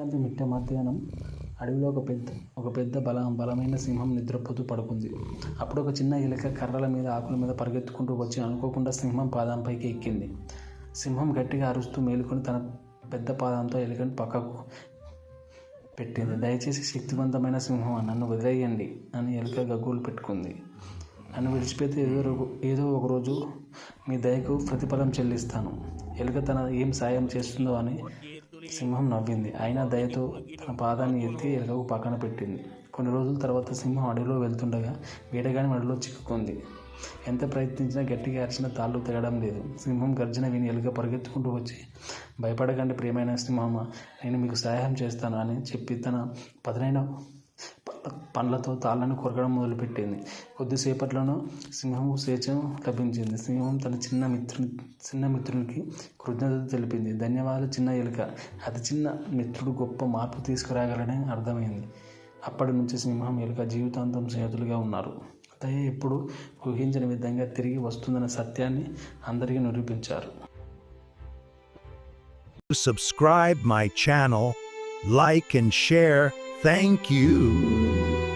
సంక్రాంతి మిట్ట మధ్యాహ్నం అడవిలో ఒక పెద్ద ఒక పెద్ద బల బలమైన సింహం నిద్రపోతూ పడుకుంది. అప్పుడు ఒక చిన్న ఎలుక కర్రల మీద ఆకుల మీద పరిగెత్తుకుంటూ వచ్చి అనుకోకుండా సింహం పాదంపైకి ఎక్కింది. సింహం గట్టిగా అరుస్తూ మేలుకొని తన పెద్ద పాదంతో ఎలుకను పక్కకు పెట్టింది. దయచేసి శక్తివంతమైన సింహం నన్ను వదిలేయండి అని ఎలుక గగ్గోలు పెట్టుకుంది. నన్ను విడిచిపెడితే ఏదో ఏదో ఒకరోజు మీ దయకు ప్రతిఫలం చెల్లిస్తాను. ఎలుక తన ఏం సాయం చేస్తుందో అని సింహం నవ్వింది. అయినా దయతో తన పాదాన్ని ఎత్తి ఎలుకకు పక్కన పెట్టింది. కొన్ని రోజుల తర్వాత సింహం అడవిలో వెళ్తుండగా వేటగాని అడవిలో చిక్కుకుంది. ఎంత ప్రయత్నించినా గట్టిగా అరిచిన తాళ్ళు తెగడం లేదు. సింహం గర్జన విని ఎలుక పరిగెత్తుకుంటూ వచ్చి భయపడకండి ప్రియమైన సింహమ్మ నేను మీకు సహాయం చేస్తాను అని చెప్పి తన పదునైన పండ్లతో తాళ్ళను కొరకడం మొదలుపెట్టింది. కొద్దిసేపట్లోనూ సింహంకు స్వేచ్ఛ లభించింది. సింహం తన చిన్న మిత్రుని చిన్న మిత్రునికి కృతజ్ఞత తెలిపింది. ధన్యవాదాలు చిన్న ఎలుక. అతి చిన్న మిత్రుడు గొప్ప మార్పు తీసుకురాగలని అర్థమైంది. అప్పటి నుంచి సింహం ఎలుక జీవితాంతం స్నేహితులుగా ఉన్నారు. దయ ఎప్పుడు ఊహించని విధంగా తిరిగి వస్తుందన్న సత్యాన్ని అందరికీ నిరూపించారు. Subscribe my channel, like and share. Thank you.